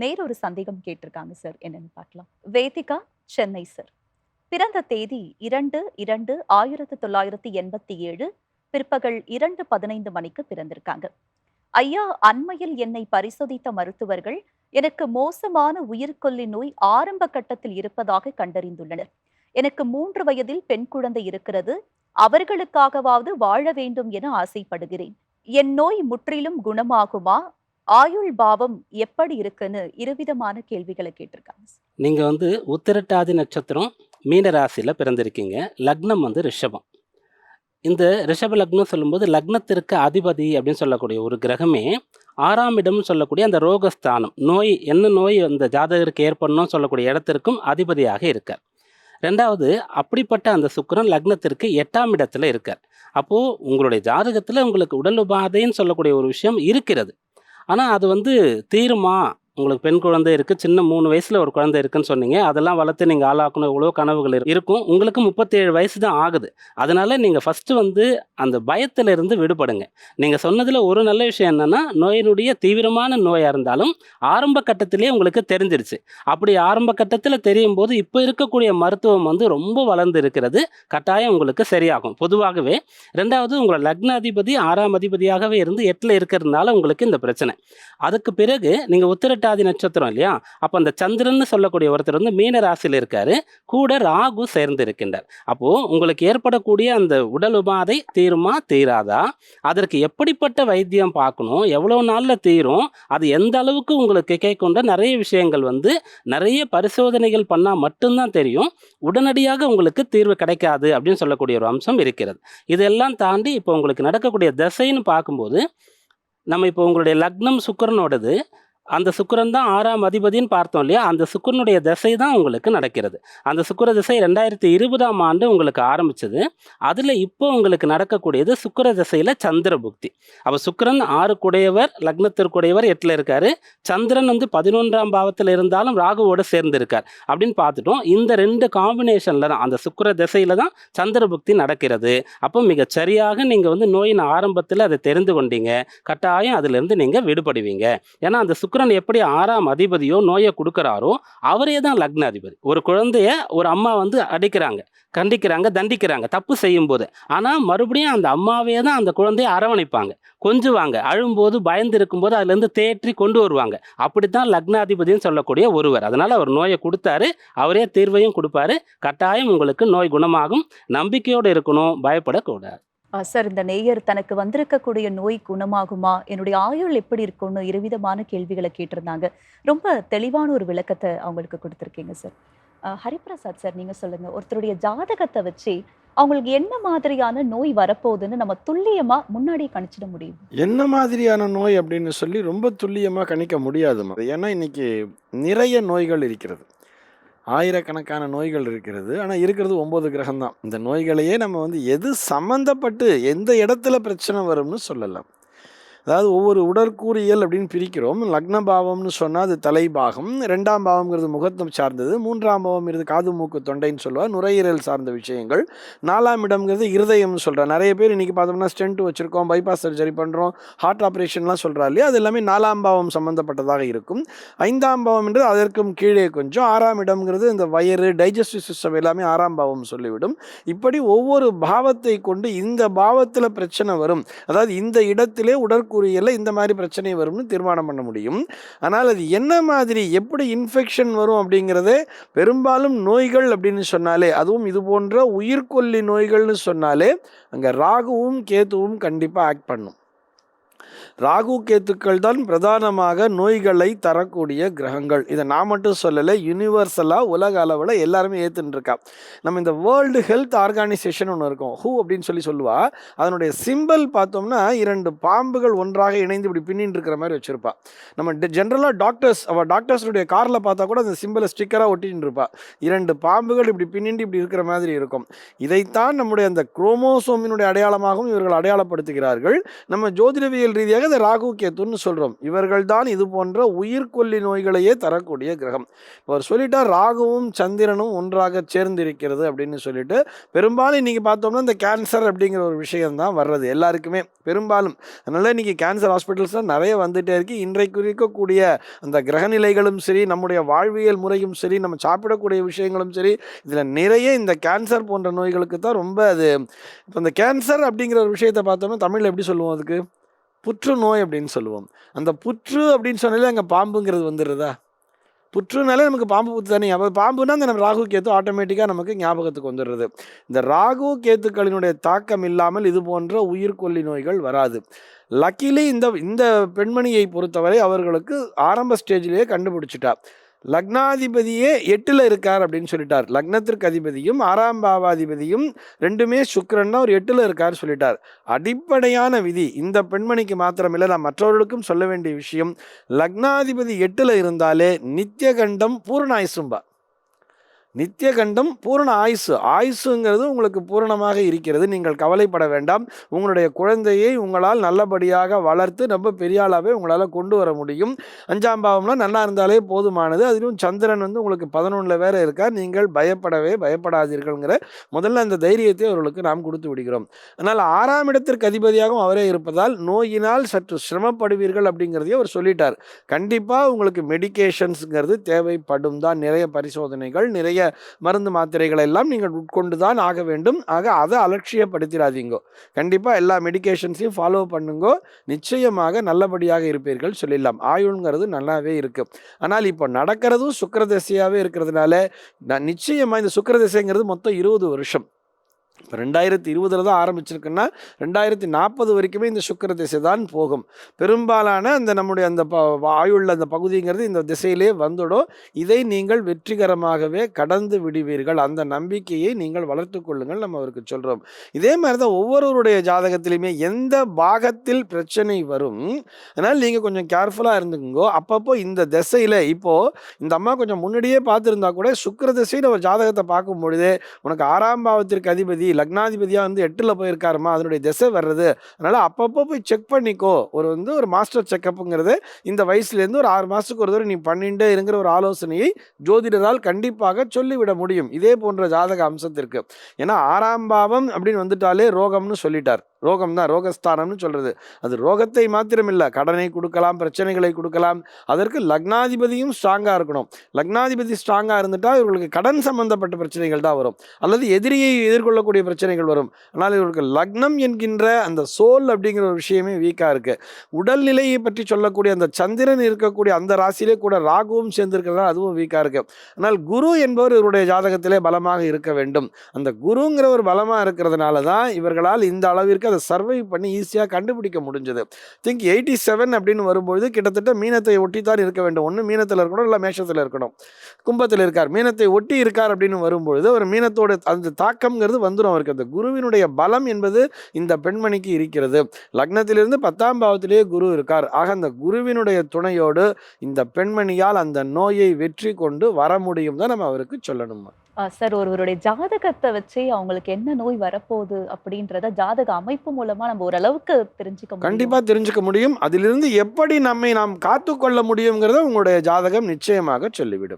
நேரொரு சந்தேகம் கேட்டிருக்காங்க சார் என்னன்னு பார்க்கலாம். வேதிகா சென்னை சார் பிறந்த தேதி இரண்டு இரண்டு ஆயிரத்தி தொள்ளாயிரத்தி எண்பத்தி ஏழு பிற்பகல் இரண்டு பதினைந்து மணிக்கு பிறந்திருக்காங்க. ஐயா அண்மையில் என்னை பரிசோதித்த மருத்துவர்கள் எனக்கு மோசமான உயிர்கொல்லி நோய் ஆரம்ப கட்டத்தில் இருப்பதாக கண்டறிந்துள்ளனர். எனக்கு மூன்று வயதில் பெண் குழந்தை இருக்கிறது. அவர்களுக்காகவாவது வாழ வேண்டும் என ஆசைப்படுகிறேன். என் நோய் முற்றிலும் குணமாகுமா? ஆயுள் பாவம் எப்படி இருக்குன்னு இருவிதமான கேள்விகளை கேட்டிருக்காங்க நீங்கள் வந்து உத்திரட்டாதி நட்சத்திரம் மீன ராசியில பிறந்திருக்கீங்க. லக்னம் வந்து ரிஷபம். இந்த ரிஷப லக்னம் சொல்லும்போது லக்னத்திற்கு அதிபதி அப்படின்னு சொல்லக்கூடிய ஒரு கிரகமே ஆறாம் இடம்னு சொல்லக்கூடிய அந்த ரோகஸ்தானம். நோய் என்ன நோய் அந்த ஜாதகருக்கு ஏற்படணும்னு சொல்லக்கூடிய இடத்திற்கும் அதிபதியாக இருக்கார். ரெண்டாவது அப்படிப்பட்ட அந்த சுக்கரன் லக்னத்திற்கு எட்டாம் இடத்துல இருக்கார். அப்போது உங்களுடைய ஜாதகத்தில் உங்களுக்கு உடல் உபாதைன்னு சொல்லக்கூடிய ஒரு விஷயம் இருக்கிறது. ஆனால் அது வந்து தீருமா? உங்களுக்கு பெண் குழந்தை இருக்குது சின்ன மூணு வயசில் ஒரு குழந்தை இருக்குன்னு சொன்னீங்க. அதெல்லாம் வளர்த்து நீங்கள் ஆளாக்கணும். எவ்வளோ கனவுகள் இருக்கும். உங்களுக்கு முப்பத்தேழு வயசு தான் ஆகுது. அதனால் நீங்கள் ஃபஸ்ட்டு வந்து அந்த பயத்திலிருந்து விடுபடுங்க. நீங்கள் சொன்னதில் ஒரு நல்ல விஷயம் என்னென்னா நோயினுடைய தீவிரமான நோயாக இருந்தாலும் ஆரம்ப கட்டத்திலே உங்களுக்கு தெரிஞ்சிருச்சு. அப்படி ஆரம்ப கட்டத்தில் தெரியும் போது இப்போ இருக்கக்கூடிய மருத்துவம் வந்து ரொம்ப வளர்ந்து இருக்கிறது. கட்டாயம் உங்களுக்கு சரியாகும். பொதுவாகவே ரெண்டாவது உங்களை லக்ன அதிபதி ஆறாம் அதிபதியாகவே இருந்து எட்டில் இருக்கிறதுனால உங்களுக்கு இந்த பிரச்சனை. அதுக்கு பிறகு நீங்கள் உத்திரட்டாதி நட்சத்திரம் இல்லையா? அப்போ அந்த சந்திரன்னு சொல்லக்கூடிய ஒருத்தர் வந்து மீன ராசியில் இருக்கார். கூட ராகு சேர்ந்து இருக்கின்றார். அப்போது உங்களுக்கு ஏற்படக்கூடிய அந்த உடல் உபாதை தீருமா தீராதா? அதற்கு எப்படிப்பட்ட வைத்தியம் பார்க்கணும்? எவ்வளோ நாளில் தீரும்? அது எந்த அளவுக்கு உங்களுக்கு கேட்கொண்ட நிறைய விஷயங்கள் வந்து நிறைய பரிசோதனைகள் பண்ணால் மட்டும்தான் தெரியும். உடனடியாக உங்களுக்கு தீர்வு கிடைக்காது அப்படின்னு சொல்லக்கூடிய ஒரு அம்சம் இருக்கிறது. இதெல்லாம் தாண்டி இப்போ உங்களுக்கு நடக்கக்கூடிய தசைன்னு பார்க்கும்போது நம்ம இப்போ உங்களுடைய லக்னம் சுக்கிரனோடது. அந்த சுக்கிரன் தான் ஆறாம் அதிபதின்னு பார்த்தோம் இல்லையா? அந்த சுக்கிரனுடைய திசை தான் உங்களுக்கு நடக்கிறது. அந்த சுக்கிர திசை ரெண்டாயிரத்தி இருபதாம் ஆண்டு உங்களுக்கு ஆரம்பிச்சது. அதில் இப்போ உங்களுக்கு நடக்கக்கூடியது சுக்கர திசையில் சந்திர புக்தி. அப்போ சுக்கிரன் ஆறுக்குடையவர் லக்னத்திற்குடையவர் எட்டில் இருக்கார். சந்திரன் வந்து பதினொன்றாம் பாவத்தில் இருந்தாலும் ராகுவோடு சேர்ந்து இருக்கார் அப்படின்னு பார்த்துட்டோம். இந்த ரெண்டு காம்பினேஷனில் தான் அந்த சுக்கர திசையில் தான் சந்திர புக்தி நடக்கிறது. அப்போ மிக சரியாக நீங்கள் வந்து நோயின் ஆரம்பத்தில் அதை தெரிந்து கொண்டீங்க. கட்டாயம் அதிலிருந்து நீங்கள் விடுபடுவீங்க. ஏன்னா அந்த சுக்கிரன் எப்படி ஆறாம் அதிபதியோ நோயை கொடுக்குறாரோ அவரே தான் லக்ன அதிபதி ஒரு குழந்தைய ஒரு அம்மா வந்து அடிக்கிறாங்க கண்டிக்கிறாங்க தண்டிக்கிறாங்க தப்பு செய்யும்போது. ஆனால் மறுபடியும் அந்த அம்மாவே தான் அந்த குழந்தைய அரவணைப்பாங்க. கொஞ்சுவாங்க அழும்போது பயந்து இருக்கும்போது அதுலேருந்து தேற்றி கொண்டு வருவாங்க. அப்படித்தான் லக்னாதிபதினு சொல்லக்கூடிய ஒருவர். அதனால் அவர் நோயை கொடுத்தாரு அவரே தீர்வையும் கொடுப்பாரு. கட்டாயம் உங்களுக்கு நோய் குணமாகும். நம்பிக்கையோடு இருக்கணும் பயப்படக்கூடாது. சார் இந்த நேயர் தனக்கு வந்திருக்கக்கூடிய நோய் குணமாகுமா? என்னுடைய ஆயுள் எப்படி இருக்கும்னு இருவிதமான கேள்விகளை கேட்டிருந்தாங்க. ரொம்ப தெளிவான ஒரு விளக்கத்தை அவங்களுக்கு கொடுத்துருக்கீங்க சார். ஹரிபிரசாத் சார் நீங்க சொல்லுங்க. ஒருத்தருடைய ஜாதகத்தை வச்சு அவங்களுக்கு என்ன மாதிரியான நோய் வரப்போகுதுன்னு நம்ம துல்லியமா முன்னாடியே கணிச்சிட முடியும்? என்ன மாதிரியான நோய் அப்படின்னு சொல்லி ரொம்ப துல்லியமாக கணிக்க முடியாதுமா ஏன்னா இன்னைக்கு நிறைய நோய்கள் இருக்கிறது. ஆயிரக்கணக்கான நோய்கள் இருக்கிறது. ஆனால் இருக்கிறது ஒம்பது கிரகம் தான் இந்த நோய்களையே நம்ம வந்து எது சம்மந்தப்பட்டு எந்த இடத்துல பிரச்சனை வரும்னு சொல்லலாம். அதாவது ஒவ்வொரு உடற்கூறியல் அப்படின்னு பிரிக்கிறோம். லக்ன பாவம்னு சொன்னால் அது தலைபாகம் ரெண்டாம் பாவம்ங்கிறது முகத்தம் சார்ந்தது. மூன்றாம் பாவம்ங்கிறது காது மூக்கு தொண்டைன்னு சொல்லுவார் நுரையீரல் சார்ந்த விஷயங்கள். நாலாம் இடம்ங்கிறது இருதயம்னு சொல்கிறார் நிறைய பேர் இன்றைக்கி பார்த்தோம்னா ஸ்டென்ட் வச்சுருக்கோம் பைபாஸ் சர்ஜரி பண்ணுறோம் ஹார்ட் ஆப்ரேஷன்லாம் சொல்கிறா இல்லையா? அது எல்லாமே நாலாம் பாவம் சம்மந்தப்பட்டதாக இருக்கும். ஐந்தாம் பாவம்ன்றது அதற்கும் கீழே கொஞ்சம். ஆறாம் இடம்ங்கிறது இந்த வயிறு டைஜஸ்டிவ் சிஸ்டம் எல்லாமே ஆறாம் பாவம் சொல்லிவிடும். இப்படி ஒவ்வொரு பாவத்தை கொண்டு இந்த பாவத்தில் பிரச்சனை வரும். அதாவது இந்த இடத்திலே கூறியில் இந்த மாதிரி பிரச்சனை வரும்னு தீர்மானம் பண்ண முடியும். ஆனால் அது என்ன மாதிரி எப்படி இன்ஃபெக்ஷன் வரும் அப்படிங்கிறதே பெரும்பாலும் நோய்கள் அப்படின்னு சொன்னாலே அதுவும் இது போன்ற உயிர்கொல்லி நோய்கள்னு சொன்னாலே அங்கே ராகுவும் கேத்துவும் கண்டிப்பாக ஆக்ட் பண்ணும். ராகு கேத்துக்கள் தான் பிரதானமாக நோய்களை தரக்கூடிய கிரகங்கள். இதை நான் மட்டும் சொல்லலை யூனிவர்சலாக உலக அளவில் எல்லாருமே ஏற்றுன்னு இருக்கா நம்ம இந்த வேர்ல்டு ஹெல்த் ஆர்கனைசேஷன் ஒன்று இருக்கும். ஹூ அப்படின்னு சொல்லி சொல்லுவா. அதனுடைய சிம்பல் பார்த்தோம்னா இரண்டு பாம்புகள் ஒன்றாக இணைந்து இப்படி பின்னிட்டு இருக்கிற மாதிரி வச்சுருப்பா. நம்ம ஜென்ரலாக டாக்டர்ஸ் அவள் டாக்டர்ஸுடைய காரில் பார்த்தா கூட அந்த சிம்பிளை ஸ்டிக்கராக ஒட்டின்னு இருப்பா இரண்டு பாம்புகள் இப்படி பின்னிண்டு இப்படி இருக்கிற மாதிரி இருக்கும். இதைத்தான் நம்முடைய அந்த குரோமோசோமினுடைய அடையாளமாகவும் இவர்கள் அடையாளப்படுத்துகிறார்கள். நம்ம ஜோதிடவியல் ரீதியாக இந்த ராகு கேத்துன்னு சொல்கிறோம் இவர்கள் தான் இது போன்ற உயிர்கொல்லி நோய்களையே தரக்கூடிய கிரகம். இப்போ அவர் சொல்லிட்டார் ராகுவும் சந்திரனும் ஒன்றாக சேர்ந்திருக்கிறது அப்படின்னு சொல்லிட்டு பெரும்பாலும் இன்றைக்கி பார்த்தோம்னா இந்த கேன்சர் அப்படிங்கிற ஒரு விஷயம்தான் வர்றது எல்லாருக்குமே. பெரும்பாலும். அதனால் இன்றைக்கி கேன்சர் ஹாஸ்பிட்டல்ஸ்லாம் நிறைய வந்துகிட்டே இருக்குது இன்றைக்கு இருக்கக்கூடிய அந்த கிரகநிலைகளும் சரி நம்முடைய வாழ்வியல் முறையும் சரி நம்ம சாப்பிடக்கூடிய விஷயங்களும் சரி இதில் நிறைய இந்த கேன்சர் போன்ற நோய்களுக்கு தான் ரொம்ப அது. இப்போ இந்த கேன்சர் அப்படிங்கிற ஒரு விஷயத்தை பார்த்தோம்னா தமிழில் எப்படி சொல்லுவோம் அதுக்கு? புற்றுநோய் அப்படின்னு சொல்லுவோம். அந்த புற்று அப்படின்னு சொன்னாலே அங்கே பாம்புங்கிறது வந்துடுறதா? புற்றுனாலே நமக்கு பாம்பு புத்து தானே? அப்போ பாம்புனா அந்த நம்ம ராகு கேத்து ஆட்டோமேட்டிக்காக நமக்கு ஞாபகத்துக்கு வந்துடுறது. இந்த ராகு கேத்துக்களினுடைய தாக்கம் இல்லாமல் இது போன்ற உயிர்கொல்லி நோய்கள் வராது. லக்கிலி இந்த இந்த பெண்மணியை பொறுத்தவரை அவர்களுக்கு ஆரம்ப ஸ்டேஜ்லேயே கண்டுபிடிச்சிட்டா. லக்னாதிபதியே எட்டில் இருக்கார் அப்படின்னு சொல்லிட்டார். லக்னத்திற்கு அதிபதியும் ஆறாம் பாவாதிபதியும் ரெண்டுமே சுக்கரன்னா ஒரு எட்டில் இருக்கார் சொல்லிட்டார். அடிப்படையான விதி இந்த பெண்மணிக்கு மாத்திரமில்லை நான் மற்றவர்களுக்கும் சொல்ல வேண்டிய விஷயம் லக்னாதிபதி எட்டில் இருந்தாலே நித்தியகண்டம் பூர்ணாயுசும்பா நித்தியகண்டம் பூரண ஆயுசு. ஆயுசுங்கிறது உங்களுக்கு பூரணமாக இருக்கிறது. நீங்கள் கவலைப்பட வேண்டாம். உங்களுடைய குழந்தையை உங்களால் நல்லபடியாக வளர்த்து ரொம்ப பெரிய ஆளாகவே உங்களால் கொண்டு வர முடியும். அஞ்சாம் பாவம்லாம் நல்லா இருந்தாலே போதுமானது. அதிலும் சந்திரன் வந்து உங்களுக்கு பதினொன்றில் வேற இருக்கார். நீங்கள் பயப்படவே பயப்படாதீர்கள்ங்கிற முதல்ல அந்த தைரியத்தை அவர்களுக்கு நாம் கொடுத்து விடுகிறோம். அதனால் ஆறாம் இடத்திற்கு அதிபதியாகவும் அவரே இருப்பதால் நோயினால் சற்று சிரமப்படுவீர்கள் அப்படிங்கிறதையும் அவர் சொல்லிட்டார். கண்டிப்பாக உங்களுக்கு மெடிகேஷன்ஸுங்கிறது தேவைப்படும் தான். நிறைய பரிசோதனைகள் நிறைய மருந்து மாத்திரைகளை எல்லாம் நீங்கள் உட்கொண்டு தான் ஆக வேண்டும். ஆக அதை அலட்சியப்படுத்திடாதீங்கோ கண்டிப்பாக எல்லா மெடிகேஷன்ஸையும் ஃபாலோ பண்ணுங்கோ. நிச்சயமாக நல்லபடியாக இருப்பீர்கள் சொல்லிடலாம். ஆயுள்ங்கிறது நல்லாவே இருக்கும் ஆனால் இப்போ நடக்கிறதும் சுக்கரதசையாகவே இருக்கிறதுனால நான் நிச்சயமாக இந்த சுக்கரதசைங்கிறது மொத்தம் இருபது வருஷம். இப்போ ரெண்டாயிரத்தி இருபதில் தான் ஆரம்பிச்சிருக்குன்னா ரெண்டாயிரத்தி நாற்பது வரைக்குமே இந்த சுக்கர திசை தான் போகும். பெரும்பாலான அந்த நம்முடைய அந்த ப ஆயுள்ள அந்த பகுதிங்கிறது இந்த திசையிலே வந்துடும். இதை நீங்கள் வெற்றிகரமாகவே கடந்து விடுவீர்கள். அந்த நம்பிக்கையை நீங்கள் வளர்த்து கொள்ளுங்கள் நம்ம அவருக்கு சொல்கிறோம் இதே மாதிரி தான் ஒவ்வொருவருடைய ஜாதகத்திலையுமே எந்த பாகத்தில் பிரச்சனை வரும் அதனால் நீங்கள் கொஞ்சம் கேர்ஃபுல்லாக இருந்துக்குங்கோ. அப்பப்போ இந்த திசையில் இப்போது இந்த அம்மா கொஞ்சம் முன்னாடியே பார்த்துருந்தா கூட சுக்கிர திசையில் ஒரு ஜாதகத்தை பார்க்கும் பொழுது உனக்கு ஆறாம் பாவத்திற்கு அதிபதி லக்னாதிபதியாக வந்து எட்டில் போயிருக்காருமா அதனுடைய திசை வர்றது. அதனால் அப்பப்போ போய் செக் பண்ணிக்கோ. ஒரு வந்து ஒரு மாஸ்டர் செக்கப்புங்கிறது இந்த வயசுலேருந்து ஒரு ஆறு மாதத்துக்கு ஒரு தடவை நீ பண்ணிட்டே இருங்கிற ஒரு ஆலோசனையை ஜோதிடரால் கண்டிப்பாக சொல்லிவிட முடியும். இதே போன்ற ஜாதக அம்சத்திற்கு. ஏன்னா ஆறாம் பாவம் அப்படின்னு வந்துட்டாலே ரோகம்னு சொல்லிட்டார். ரோகம் தான் ரோகஸ்தானம்னு சொல்கிறது அது ரோகத்தை மாத்திரமில்லை கடனை கொடுக்கலாம் பிரச்சனைகளை கொடுக்கலாம். அதற்கு லக்னாதிபதியும் ஸ்ட்ராங்காக இருக்கணும். லக்னாதிபதி ஸ்ட்ராங்காக இருந்துட்டால் இவர்களுக்கு கடன் சம்பந்தப்பட்ட பிரச்சனைகள் தான் வரும். அல்லது எதிரியை எதிர்கொள்ளக்கூடிய பிரச்சனைகள் வரும். ஆனால் இவர்களுக்கு லக்னம் என்கின்ற அந்த சோல் அப்படிங்கிற ஒரு விஷயமே வீக்காக இருக்குது உடல்நிலையை பற்றி சொல்லக்கூடிய அந்த சந்திரன் இருக்கக்கூடிய அந்த ராசியிலே கூட ராகுவும் சேர்ந்திருக்கிறதா அதுவும் வீக்காக இருக்குது ஆனால் குரு என்பவர் இவருடைய ஜாதகத்திலே பலமாக இருக்க வேண்டும். அந்த குருங்கிற ஒரு பலமாக இருக்கிறதுனால தான் இவர்களால் இந்த அளவிற்கு அதை சர்வை பண்ணி ஈஸியாக கண்டுபிடிக்க முடிஞ்சது. திங்க் எயிட்டி செவன் அப்படின்னு வரும்பொழுது கிட்டத்தட்ட மீனத்தை ஒட்டி தான் இருக்க வேண்டும். ஒன்று மீனத்தில் இருக்கணும் இல்லை மேஷத்தில் இருக்கணும். கும்பத்தில் இருக்கார். மீனத்தை ஒட்டி இருக்கார் அப்படின்னு வரும்பொழுது ஒரு மீனத்தோட அந்த தாக்கம்ங்கிறது வந்துடும் அவருக்கு. அந்த குருவினுடைய பலம் என்பது இந்த பெண்மணிக்கு இருக்கிறது. லக்னத்திலிருந்து பத்தாம் பாவத்திலேயே குரு இருக்கார். ஆக அந்த குருவினுடைய துணையோடு இந்த பெண்மணியால் அந்த நோயை வெற்றி கொண்டு வர முடியும் தான் நம்ம அவருக்கு சொல்லணும்? சார் ஒருவருடைய ஜாதகத்தை வச்சு அவங்களுக்கு என்ன நோய் வரப்போகுது அப்படின்றத ஜாதக அமைப்பு மூலமா நம்ம ஓரளவுக்கு தெரிஞ்சுக்க முடியும். கண்டிப்பாக தெரிஞ்சுக்க முடியும். அதிலிருந்து எப்படி நம்மை நாம் காத்துக்கொள்ள முடியுங்கிறத உங்களுடைய ஜாதகம் நிச்சயமாக சொல்லிவிடும்.